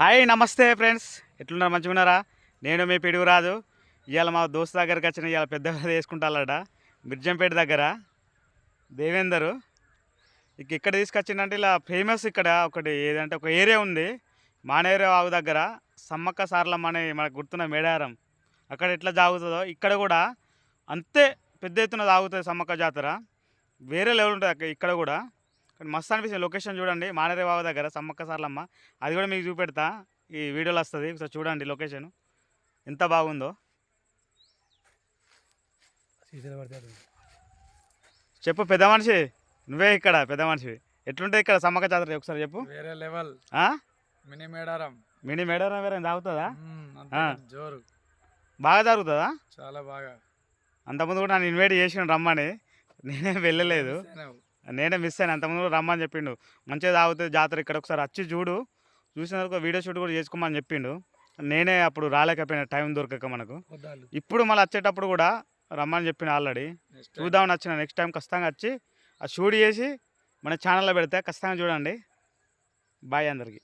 Hi నమస్తే friends. ఎట్లున్నారు? మంచిగా ఉన్నారా? నేను మీ పిడుగురాజు. ఇవాళ మా దోస్తు దగ్గరికి వచ్చిన ఇవాళ పెద్ద వేసుకుంటాలట. మిర్జంపేట దగ్గర దేవేందరు. ఇక ఇక్కడ తీసుకొచ్చిందంటే ఇలా ఫేమస్ ఇక్కడ ఒకటి ఏదంటే ఒక ఏరియా ఉంది. మానేరే వాగు దగ్గర సమ్మక్క సార్లమ్మ అనే మనకు గుర్తున్న మేడారం. అక్కడ ఎట్లా జాగుతుందో ఇక్కడ కూడా అంతే పెద్ద ఎత్తున సాగుతుంది సమ్మక్క జాతర. వేరే లెవెల్ ఉంటుంది ఇక్కడ కూడా. కానీ మస్తు అనిపిస్తుంది. లొకేషన్ చూడండి. మానేరే వాగు దగ్గర సమ్మక్క సారలమ్మ. అది కూడా మీకు చూపెడతా. ఈ వీడియోలో వస్తుంది. ఒకసారి చూడండి లొకేషన్. ఎంత బాగుందో. చెప్పు పెద్ద మనిషి. నువ్వే ఇక్కడ పెద్ద మనిషి ఎట్లుంటుంది ఇక్కడ సమ్మక్క జాతర ఒకసారి చెప్పు. వేరే level? Mini Medaram. Mini Medaram వేరే తాగుతుందా. జోరు. బాగా జరుగుతుందా చాలా బాగా. అంతకుముందు కూడా నన్ను ఇన్వైట్ చేసిన రమ్మని. నేనే వెళ్ళలేదు. నేనే మిస్ అయినా అంతకుముందు రమ్మని చెప్పిండు. మంచిగా తాగుతుంది జాతర ఇక్కడ ఒకసారి వచ్చి చూడు. చూసిన తర్వాత వీడియో షూట్ కూడా చేసుకోమని చెప్పిండు. నేనే అప్పుడు రాలేకపోయినా టైం దొరకక మనకు. ఇప్పుడు మళ్ళీ వచ్చేటప్పుడు కూడా రమ్మని చెప్పిన ఆల్రెడీ. చూద్దామని వచ్చిన నెక్స్ట్ టైం ఖచ్చితంగా వచ్చి ఆ షూట్ చేసి మన ఛానల్లో పెడితే ఖచ్చితంగా చూడండి. బాయ్ అందరికీ.